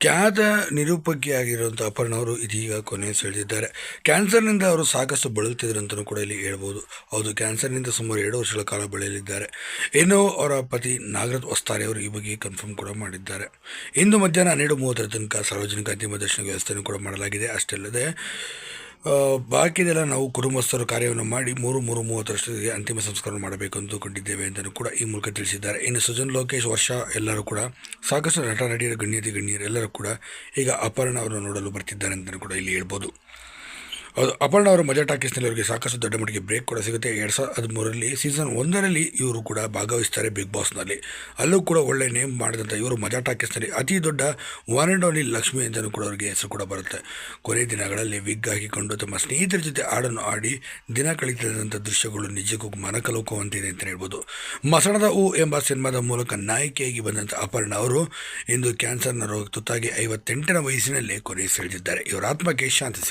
ಖ್ಯಾತ ನಿರೂಪಕಿಯಾಗಿರುವಂಥ ಅಪರ್ಣ ಅವರು ಇದೀಗ ಕೊನೆ ಸೆಳೆದಿದ್ದಾರೆ. ಕ್ಯಾನ್ಸರ್ನಿಂದ ಅವರು ಸಾಕಷ್ಟು ಬಳಲುತ್ತಿದ್ದರು ಅಂತಲೂ ಕೂಡ ಇಲ್ಲಿ ಹೇಳ್ಬೋದು. ಹೌದು, ಕ್ಯಾನ್ಸರ್ನಿಂದ ಸುಮಾರು ಎರಡು ವರ್ಷಗಳ ಕಾಲ ಬಳಲಿದ್ದಾರೆ ಇನ್ನು ಅವರ ಪತಿ ನಾಗರತ್ ವಸ್ತಾರೆ ಅವರು ಈ ಬಗ್ಗೆ ಕನ್ಫರ್ಮ್ ಕೂಡ ಮಾಡಿದ್ದಾರೆ. ಇಂದು ಮಧ್ಯಾಹ್ನ ಹನ್ನೆರಡು ಮೂವತ್ತರ ತನಕ ಸಾರ್ವಜನಿಕ ಅಂತಿಮ ದರ್ಶನ ವ್ಯವಸ್ಥೆಯನ್ನು ಕೂಡ ಮಾಡಲಾಗಿದೆ. ಅಷ್ಟೇ ಅಲ್ಲದೆ ಬಾಕಿದೆಲ್ಲ ನಾವು ಕುಟುಂಬಸ್ಥರು ಕಾರ್ಯವನ್ನು ಮಾಡಿ ಮೂರು ಮೂರು ಮೂವತ್ತರಷ್ಟೊತ್ತಿಗೆ ಅಂತಿಮ ಸಂಸ್ಕಾರ ಮಾಡಬೇಕು ಅಂದುಕೊಂಡಿದ್ದೇವೆ ಅಂತಲೂ ಕೂಡ ಈ ಮೂಲಕ ತಿಳಿಸಿದ್ದಾರೆ. ಇನ್ನು ಸುಜನ್ ಲೋಕೇಶ್, ವರ್ಷ ಎಲ್ಲರೂ ಕೂಡ, ಸಾಕಷ್ಟು ನಟ, ನಟಿಯರ, ಗಣ್ಯತೆ, ಗಣ್ಯರು ಎಲ್ಲರೂ ಕೂಡ ಈಗ ಅಪರ್ಣ ಅವರನ್ನು ನೋಡಲು ಬರ್ತಿದ್ದಾರೆ ಅಂತಲೂ ಕೂಡ ಇಲ್ಲಿ ಹೇಳ್ಬೋದು. ಅದು ಅಪರ್ಣ ಅವರು ಮಜಾ ಟಾಕೀಸ್ನಲ್ಲಿ ಅವರಿಗೆ ಸಾಕಷ್ಟು ದೊಡ್ಡ ಮಟ್ಟಿಗೆ ಬ್ರೇಕ್ ಕೂಡ ಸಿಗುತ್ತೆ. ಎರಡು ಸಾವಿರದ ಹದಿಮೂರರಲ್ಲಿ ಸೀಸನ್ ಒಂದರಲ್ಲಿ ಇವರು ಕೂಡ ಭಾಗವಹಿಸ್ತಾರೆ ಬಿಗ್ ಬಾಸ್ನಲ್ಲಿ ಅಲ್ಲೂ ಕೂಡ ಒಳ್ಳೆ ನೇಮ್ ಮಾಡಿದಂಥ ಇವರು ಮಜಾ ಟಾಕೀಸ್ನಲ್ಲಿ ಅತಿ ದೊಡ್ಡ ಒನ್ ಆ್ಯಂಡ್ ಓನ್ಲಿ ಲಕ್ಷ್ಮಿ ಅಂತಲೂ ಕೂಡ ಅವರಿಗೆ ಹೆಸರು ಕೂಡ ಬರುತ್ತೆ. ಕೊನೆ ದಿನಗಳಲ್ಲಿ ವಿಗ್ ಹಾಕಿಕೊಂಡು ತಮ್ಮ ಸ್ನೇಹಿತರ ಜೊತೆ ಹಾಡನ್ನು ಆಡಿ ದಿನ ಕಳೀತಿದ್ದಂಥ ದೃಶ್ಯಗಳು ನಿಜಕ್ಕೂ ಮನಕಲುಕುವಂತಿದೆ ಅಂತಲೇ ಹೇಳ್ಬೋದು. ಮಸಣದ ಹೂ ಎಂಬ ಸಿನಿಮಾದ ಮೂಲಕ ನಾಯಕಿಯಾಗಿ ಬಂದಂಥ ಅಪರ್ಣ ಅವರು ಇಂದು ಕ್ಯಾನ್ಸರ್ನ ರೋಗ ತುತ್ತಾಗಿ ಐವತ್ತೆಂಟರ ವಯಸ್ಸಿನಲ್ಲೇ ಕೊನೆ ಸೆಳೆದಿದ್ದಾರೆ ಇವರ ಆತ್ಮಕ್ಕೆ ಶಾಂತಿ